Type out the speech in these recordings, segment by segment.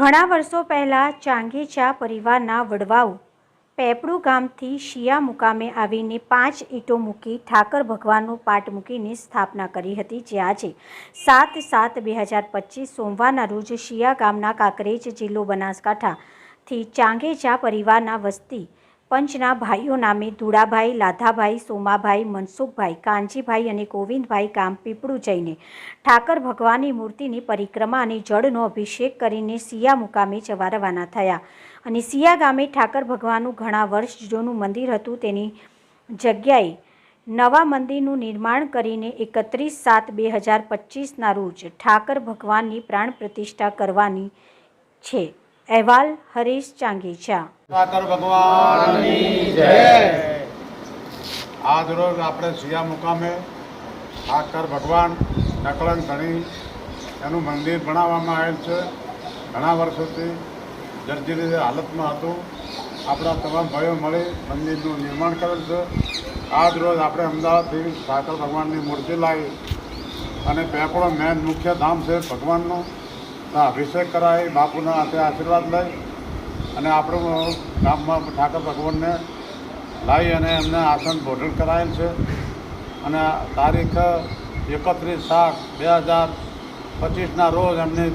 ઘણા વર્ષો પહેલાં ચાંગેચા પરિવારના વડવાઓ પેપડું ગામથી શિયા મુકામે આવીને પાંચ ઈંટો મૂકી ઠાકર ભગવાનનો પાટ મૂકીને સ્થાપના કરી હતી. જે આજે સાત સાત બે હજાર પચીસ સોમવારના રોજ શિયા ગામના કાંકરેજ જિલ્લો બનાસકાંઠાથી ચાંગેચા પરિવારના વસ્તી પંચના ભાઈઓ નામે ધુડાભાઈ લાધાભાઈ, સોમાભાઈ, મનસુખભાઈ, કાનજીભાઈ અને ગોવિંદભાઈ ગામ પીપળું જઈને ઠાકર ભગવાનની મૂર્તિની પરિક્રમા અને જળનો અભિષેક કરીને સિયા મુકામે જવા રવાના થયા. અને સિયા ગામે ઠાકર ભગવાનનું ઘણા વર્ષ જૂનું મંદિર હતું. તેની જગ્યાએ નવા મંદિરનું નિર્માણ કરીને એકત્રીસ સાત બે હજાર પચીસના રોજ ઠાકર ભગવાનની પ્રાણ પ્રતિષ્ઠા કરવાની છે. અહેવાલ હરીશ ચાંગેચા. ભગવાનની જય. આજ રોજ આપણે સિયા મુકામે ઠાકર ભગવાન નકલન ધણી એનું મંદિર બનાવવામાં આવેલ છે. ઘણા વર્ષોથી જર્જરી હાલતમાં હતું. આપણા તમામ ભાઈઓ મળી મંદિરનું નિર્માણ કરેલ છે. આજ રોજ આપણે અમદાવાદથી ઠાકર ભગવાનની મૂર્તિ લાવી અને પેપળો મેન મુખ્ય ધામ છે ભગવાનનું. અભિષેક કરાવી બાપુના હાથે આશીર્વાદ લઈ અને આપણું ગામમાં ઠાકર ભગવાનને લાવી અને એમને આસન ભોજન કરાયેલ છે. અને તારીખ એકત્રીસ સાત બે હજાર પચીસના રોજ એમની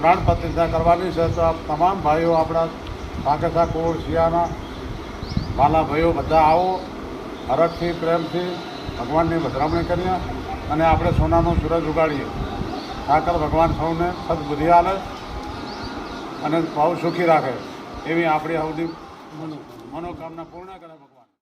પ્રાણ પ્રતિષ્ઠા કરવાની છે. તો આ તમામ ભાઈઓ, આપણા પાકસા કોળ શિયાના વાલા ભાઈઓ બધા આવો, હરખથી, પ્રેમથી ભગવાનની વધામણી કરીએ અને આપણે સોનાનું સૂરજ ઉગાડીએ. ઠાકર ભગવાન સૌને સદબુદ્ધિ આલે અને બહુ સુખી રાખે એવી આપણી સૌની મનોકામના પૂર્ણ કરે